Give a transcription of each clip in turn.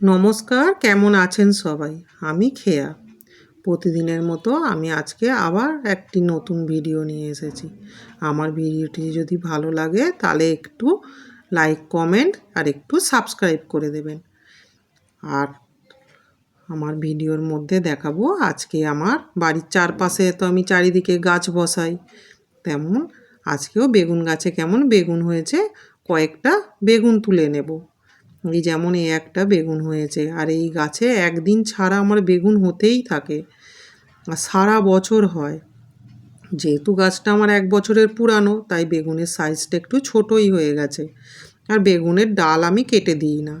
নমস্কার, কেমন আছেন সবাই? আমি খেয়া। প্রতিদিনের মতো আমি আজকে আবার একটি নতুন ভিডিও নিয়ে এসেছি। আমার ভিডিওটি যদি ভালো লাগে, তাহলে একটু লাইক, কমেন্ট আর একটু সাবস্ক্রাইব করে দেবেন। আর আমার ভিডিওর মধ্যে দেখাবো, আজকে আমার বাড়ির চারপাশে তো আমি চারিদিকে গাছ বসাই। তেমন আজকেও বেগুন গাছে কেমন বেগুন হয়েছে কয়েকটা বেগুন তুলে নেব। এই যেমন এই একটা বেগুন হয়েছে। আর এই গাছে একদিন ছাড়া আমার বেগুন হতেই থাকে। আর সারা বছর হয়। যেহেতু গাছটা আমার এক বছরের পুরানো, তাই বেগুনের সাইজটা একটু ছোটই হয়ে গেছে। আর বেগুনের ডাল আমি কেটে দিই না।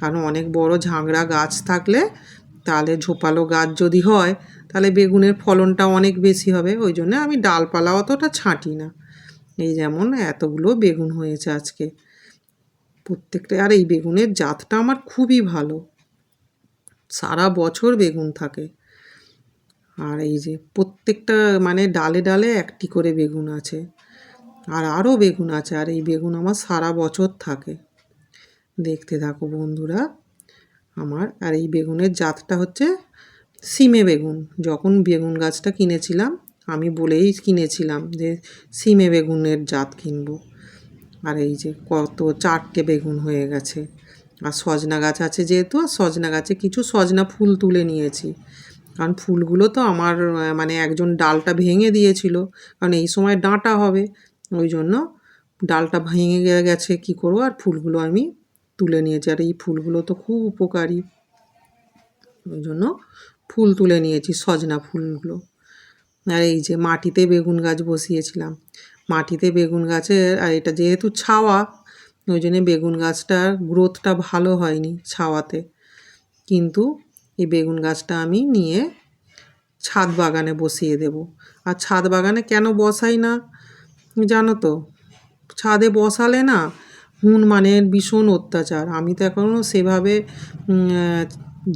কারণ অনেক বড় ঝাংড়া গাছ থাকলে তাহলে ঝোপালো গাছ যদি হয়, তাহলে বেগুনের ফলনটা অনেক বেশি হবে। ওই জন্য আমি ডালপালা অতটা ছাঁটি না। এই যেমন এতগুলো বেগুন হয়েছে আজকে। প্রত্যেকটা, আর এই বেগুনের জাতটা আমার খুবই ভালো। সারা বছর বেগুন থাকে। আর এই যে প্রত্যেকটা মানে ডালে ডালে একটি করে বেগুন আছে। আর আরও বেগুন আছে, আর এই বেগুন আমার সারা বছর থাকে। দেখতে থাকো বন্ধুরা, আমার, আর এই বেগুনের জাতটা হচ্ছে সিমে বেগুন। যখন বেগুন গাছটা কিনেছিলাম আমি বলেই কিনেছিলাম যে সিমে বেগুনের জাত কিনবো। আর এই যে কত, চারটে বেগুন হয়ে গেছে। আর সজনা গাছ আছে যেহেতু, আর সজনা গাছে কিছু সজনা ফুল তুলে নিয়েছি। কারণ ফুলগুলো তো আমার মানে একজন ডালটা ভেঙে দিয়েছিল। কারণ এই সময় ডাঁটা হবে, ওই জন্য ডালটা ভেঙে গেছে, কি করব? আর ফুলগুলো আমি তুলে নিয়েছি। আর এই ফুলগুলো তো খুব উপকারী। ওই জন্য ফুল তুলে নিয়েছি, সজনা ফুলগুলো। আর এই যে মাটিতে বেগুন গাছ বসিয়েছিলাম। মাটিতে বেগুন গাছের, আর এটা যেহেতু ছাওয়া, ওই জন্যে বেগুন গাছটার গ্রোথটা ভালো হয়নি ছাওয়াতে। কিন্তু এই বেগুন গাছটা আমি নিয়ে ছাদ বাগানে বসিয়ে দেব। আর ছাদ বাগানে কেন বসাই না? জানো তো, ছাদে বসালে না হনুমানের ভীষণ অত্যাচার। আমি তো এখনও সেভাবে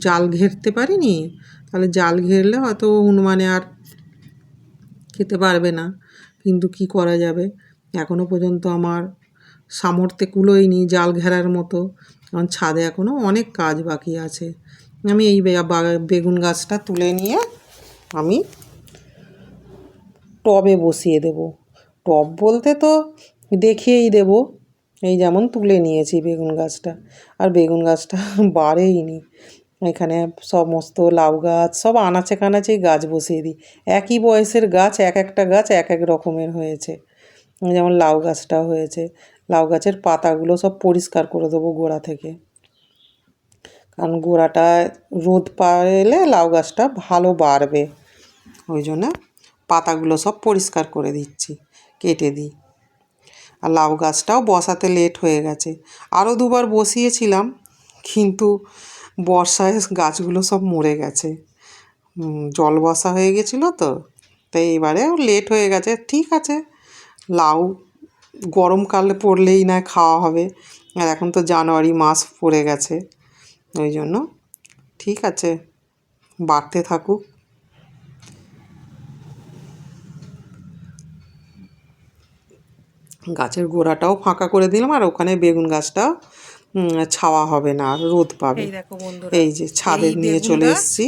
জাল ঘেরতে পারিনি। তাহলে জাল ঘেরলে হয়তো হনুমানে আর খেতে পারবে না। কিন্তু কি করা যাবে? এখনও পর্যন্ত আমার সামর্থ্যে কুলোয়নি জাল ঘেরার মতো। কারণ ছাদে এখনও অনেক কাজ বাকি আছে। আমি এই বেগুন গাছটা তুলে নিয়ে আমি টবে বসিয়ে দেব। টব বলতে তো দেখিয়েই দেব। এই যেমন তুলে নিয়েছি বেগুন গাছটা। আর বেগুন গাছটা বাড়েইনি। এখানে সমস্ত লাউ গাছ, সব আনাচে কানাচেই গাছ বসিয়ে দিই। একই বয়সের গাছ, এক একটা গাছ এক এক রকমের হয়েছে। যেমন লাউ গাছটাও হয়েছে। লাউ গাছের পাতাগুলো সব পরিষ্কার করে দেবো গোড়া থেকে। কারণ গোড়াটা রোদ পাইলে লাউ গাছটা ভালো বাড়বে। ওই জন্য পাতাগুলো সব পরিষ্কার করে দিচ্ছি, কেটে দিই। আর লাউ গাছটাও বসাতে লেট হয়ে গেছে। আরও দুবার বসিয়েছিলাম, কিন্তু বর্ষায় গাছগুলো সব মরে গেছে। জল বসা হয়ে গেছিল তো, তাই এবারে লেট হয়ে গেছে। ঠিক আছে, লাউ গরমকালে পড়লেই না খাওয়া হবে। আর এখন তো জানুয়ারি মাস পড়ে গেছে, ওই জন্য ঠিক আছে, বাড়তে থাকুক। গাছের গোড়াটাও ফাঁকা করে দিলাম, আর ওখানে বেগুন গাছটা ছাওয়া হবে না আর রোদ পাবে। এই যে ছাদে নিয়ে চলে এসেছি।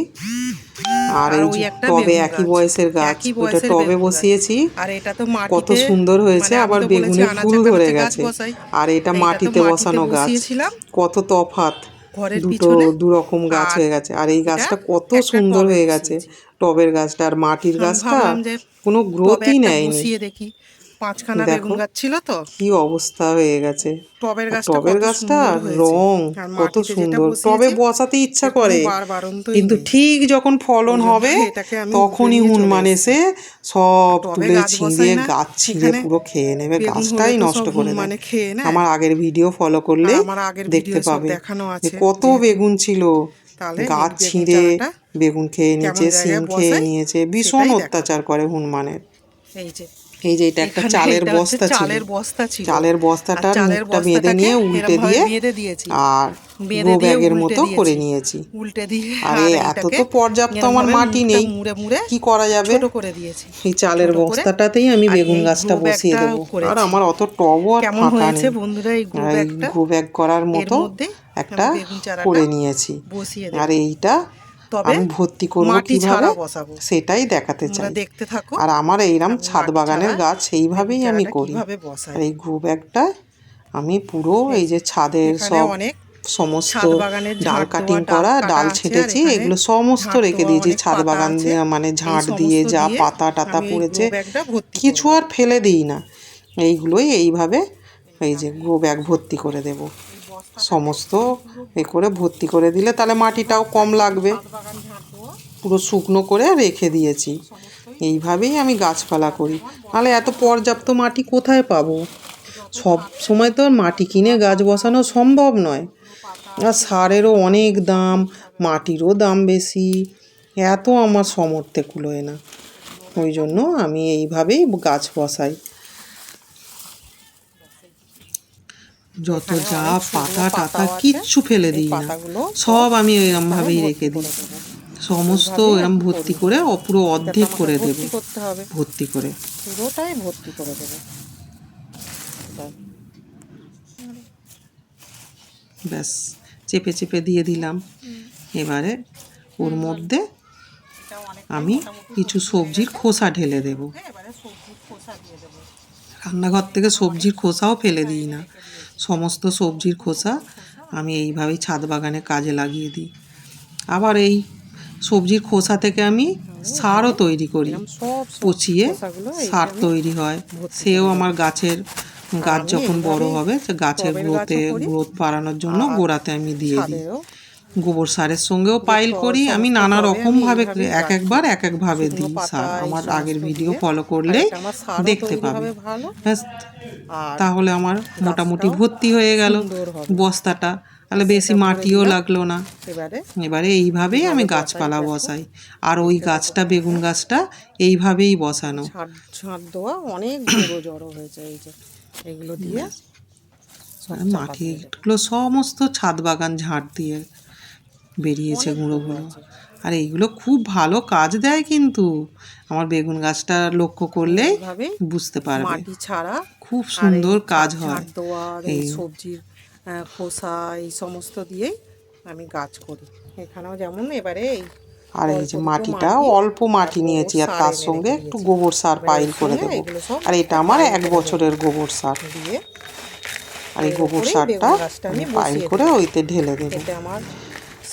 আর এই যে টবে একই বয়সের গাছ ওটা টবে বসিয়েছি। কত সুন্দর হয়েছে আবার বেগুনের ফুল ধরে গেছে আর এটা মাটিতে বসানো গাছ। কত তফাত দুটো দু রকম গাছ হয়ে গেছে। আর এই গাছটা কত সুন্দর হয়ে গেছে টবের গাছটা। আর মাটির গাছটা কোনো গ্রোথই নেয়নি। দেখি। পাঁচখানা বেগুন গাছ ছিল তো। কি অবস্থা হয়ে গেছে। টবের গাছটা টবের গাছটা রং কত সুন্দর। টবে বসাতে ইচ্ছা করে। কিন্তু ঠিক যখন ফলন হবে তখনই হনুমান এসে সব তুলে ছিঁড়ে গাছ ছিঁড়ে পুরো খেয়ে নেবে গাছটাই নষ্ট করে মানে খেয়ে আমার আগের ভিডিও ফলো করলে আমার আগের দেখতে পাবে। কত বেগুন ছিল। গাছ ছিঁড়ে বেগুন খেয়ে নিয়েছে সিম খেয়ে নিয়েছে ভীষণ অত্যাচার করে হনুমানের এই যে এই যে এটা একটা চালের বস্তা ছিল। চালের বস্তা ছিল। চালের চালের মুখটা বেঁধে নিয়ে উল্টে দিয়ে আর ব্যাগের মতো করে নিয়েছি। উল্টে দিয়ে আরে এত তো পর্যাপ্ত আমার মাটি নেই। মুড়ে মুড়ে কি করা যাবে? ছোট করে দিয়েছি। এই চালের বস্তাটাতেই আমি বেগুন গাছটা বসিয়ে দেবো। আর আমার অত টবও আর কেমন ফাঁকা নেই। বন্ধুরা এই গ্রো ব্যাগ করার মতো একটা করে নিয়েছি। বসিয়ে আর এইটা তবে আমি ভর্তি করব মাটি ছাড়া বসাবো। সেটাই দেখাতে চাই। দেখতে থাকো। আর আমার এইরকম ছাদ বাগানের গাছ সেইভাবেই আমি করি। আর এই গ্রো ব্যাগটা আমি পুরো এই যে ছাদের সব অনেক সমস্ত ডাল কাটিং করা ডাল ছেটেছি এগুলো সমস্ত রেখে দিয়েছি ছাদ বাগান। মানে ঝাঁট দিয়ে যা পাতা টাতা পড়েছে। কিছু আর ফেলে দিই না। এইগুলোই এইভাবে এই যে গ্রো ব্যাগ ভর্তি করে দেব। সমস্ত এ করে ভর্তি করে দিলে, তাহলে মাটিটাও কম লাগবে। পুরো শুকনো করে রেখে দিয়েছি। এইভাবেই আমি গাছপালা করি। নাহলে এত পর্যাপ্ত মাটি কোথায় পাবো? সব সময় তো মাটি কিনে গাছ বসানো সম্ভব নয়। আর সারেরও অনেক দাম, মাটিরও দাম বেশি। এত আমার সমর্থে কুলোয় না। ওই জন্য আমি এইভাবেই গাছ বসাই। যত যা অনেক শুকনো পাতা টাতা কিচ্ছু ফেলে দিই না। সব আমি এরম ভাবেই রেখে দিই। সমস্ত এরম ভর্তি করে পুরো অর্ধেক করে দেব। ভর্তি করে। পুরোটাই ভর্তি করে দেবো। ব্যাস। চেপে চেপে দিয়ে দিলাম। এবারে ওর মধ্যে আমি কিছু সবজির খোসা ঢেলে দেব। দেবো। রান্নাঘর থেকে সবজির খোসাও ফেলে দিই না। সমস্ত সবজির খোসা আমি এইভাবেই ছাদ বাগানে কাজে লাগিয়ে দিই। আবার এই সবজির খোসা থেকে আমি সারও তৈরি করি। পচিয়ে সার তৈরি হয়। সেও আমার গাছের গাছ যখন বড় হবে সে গাছের গ্রোথে গ্রোথ বাড়ানোর জন্য গোড়াতে আমি দিয়ে দিই। গোবর সারের সঙ্গেও পাইল করি। আমি নানা টবে রকম ভাবে এক একবার এক এক ভাবে দিই সার। আমার আগের ভিডিও ফলো করলেই দেখতে পাবে। তাহলে আমার মোটামুটি ভর্তি হয়ে গেল বস্তাটা। তাহলে বেশি মাটিও লাগল না। এবারে এইভাবেই আমি গাছপালা বসাই, আর ওই গাছটা বেগুন গাছটা এইভাবেই বসানো। ছাদ ছাদ দেওয়া অনেক বড় জড়ো হয়েছে এই যে এগুলো দিয়ে। মাটিগুলো সমস্ত ছাদ বাগান ঝাড় দিয়ে বেরিয়েছে গুঁড়োগুলো আর এইগুলো খুব ভালো কাজ দেয় কিন্তু। আমার বেগুন গাছটা লক্ষ্য এইভাবেই বুঝতে পারবে। মাটি ছাড়া খুব সুন্দর কাজ হয়। এই সবজির খোসা এই সমস্ত দিয়েই আমি গাছ করি। এখানেও যেমন এবারে এই আর এই যে মাটিটা অল্প মাটি নিয়েছি আর তার সঙ্গে একটু গোবর সার পাইল করে দেবো। আর এটা আমার এক বছরের গোবর সার। দিয়ে আর এই গোবর সারটা আমি পাইল করে ওইতে ঢেলে দেবো। আমার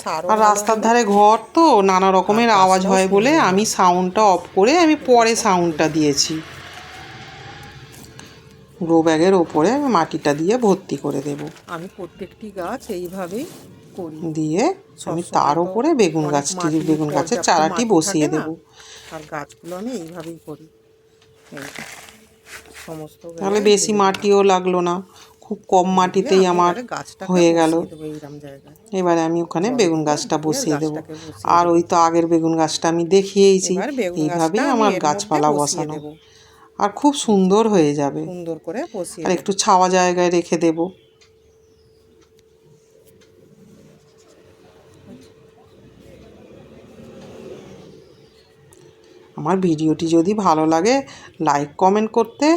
আর রাস্তার ধারে ঘর তো নানা রকমের আওয়াজ হয় বলে আমি সাউন্ডটা অফ করে আমি পরে সাউন্ডটা দিয়েছি। গ্রো ব্যাগের ওপরে আমি মাটিটা দিয়ে ভর্তি করে দেব। আমি প্রত্যেকটি গাছ এইভাবেই করি। দিয়ে আমি তার উপরে বেগুন গাছটি বেগুন গাছের চারাটি বসিয়ে? দেব। আর গাছগুলো আমি এইভাবেই করি। সমস্ত তাহলে বেশি মাটিও লাগল না। খুব কম মাটিতেই আমার হয়ে গেল। এবারে আমি ওখানে বেগুন গাছটা বসিয়ে দেব। আর ওই তো আগের বেগুন গাছটা আমি দেখিয়েইছি। এইভাবেই আমার গাছপালা বসানো। আর খুব সুন্দর হয়ে যাবে। সুন্দর করে বসিয়ে আর একটু ছাওয়া জায়গায় রেখে দেব। আমার ভিডিওটি যদি ভালো লাগে লাইক কমেন্ট করতে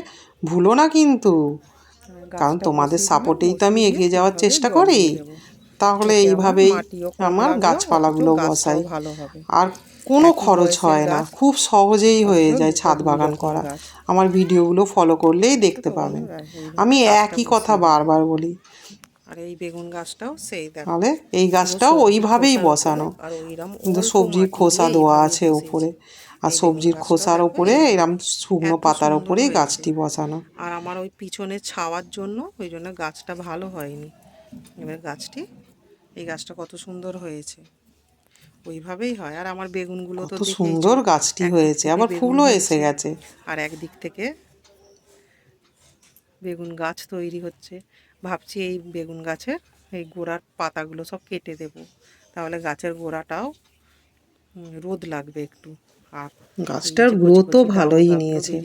ভুলো না কিন্তু। কারণ তোমাদের সাপোর্টেই তো আমি এগিয়ে যাওয়ার চেষ্টা করি। তাহলে এইভাবেই আমার গাছপালাগুলো বসাই। আর কোনো খরচ হয় না খুব সহজেই হয়ে যায় ছাদ বাগান করা। আমার ভিডিওগুলো ফলো করলেই দেখতে পাবেন আমি একই কথা বারবার বলি। আর এই বেগুন গাছটাও সেই তাহলে এই গাছটাও ওইভাবেই বসানো। সবজির খোসা দেওয়া আছে। ওপরে আর সবজির খোসার ওপরে এরম শুকনো পাতার ওপরেই গাছটি বসানো। আর আমার ওই পিছনে ছাওয়ার জন্য ওই জন্য গাছটা ভালো হয়নি। এবার গাছটি এই গাছটা কত সুন্দর হয়েছে। ওইভাবেই হয়। আর আমার বেগুনগুলো তো সুন্দর গাছটি হয়েছে। আবার ফুলও এসে গেছে। আর একদিক থেকে বেগুন গাছ তৈরি হচ্ছে। ভাবছি এই বেগুন গাছের এই গোড়ার পাতাগুলো সব কেটে দেব। তাহলে গাছের গোড়াটাও রোদ লাগবে একটু। গাছটার গ্রোথও ভালোই নিয়েছে।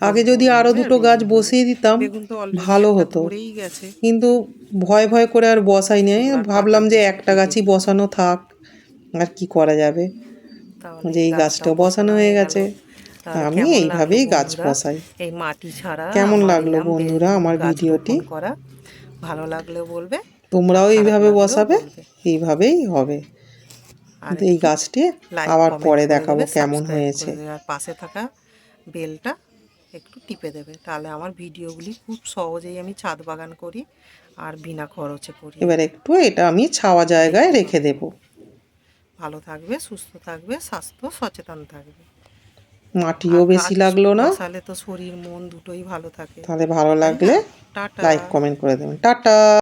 আগে যদি আরও দুটো গাছ বসিয়ে দিতাম ভালো হতো। কিন্তু ভয় ভয় করে আর বসাই নেই ভাবলাম যে একটা গাছই বসানো থাক আর কি করা যাবে? যে এই গাছটাও বসানো হয়ে গেছে। আমি এইভাবেই গাছ বসাই। এই মাটি ছাড়া কেমন লাগল বন্ধুরা আমার ভিডিওটি? করা। ভালো লাগলে বলবে তোমরাও এইভাবে বসাবে? এইভাবেই হবে। আর এই গাছটি আবার পরে দেখাবো কেমন হয়েছে। আর পাশে থাকা বেলটা একটু টিপে দেবে তাহলে আমার ভিডিওগুলি খুব সহজেই আমি ছাদ বাগান করি আর বিনা খরচে করি। এবার একটু এটা আমি ছাওয়া জায়গায় রেখে দেব। ভালো থাকবে সুস্থ থাকবে স্বাস্থ্য সচেতন থাকবে। মাটিও বেশি লাগল না। তাহলে তো শরীর মন দুটোই ভালো থাকে। তাহলে ভালো লাগলে লাইক কমেন্ট করে দেবেন। টাটা।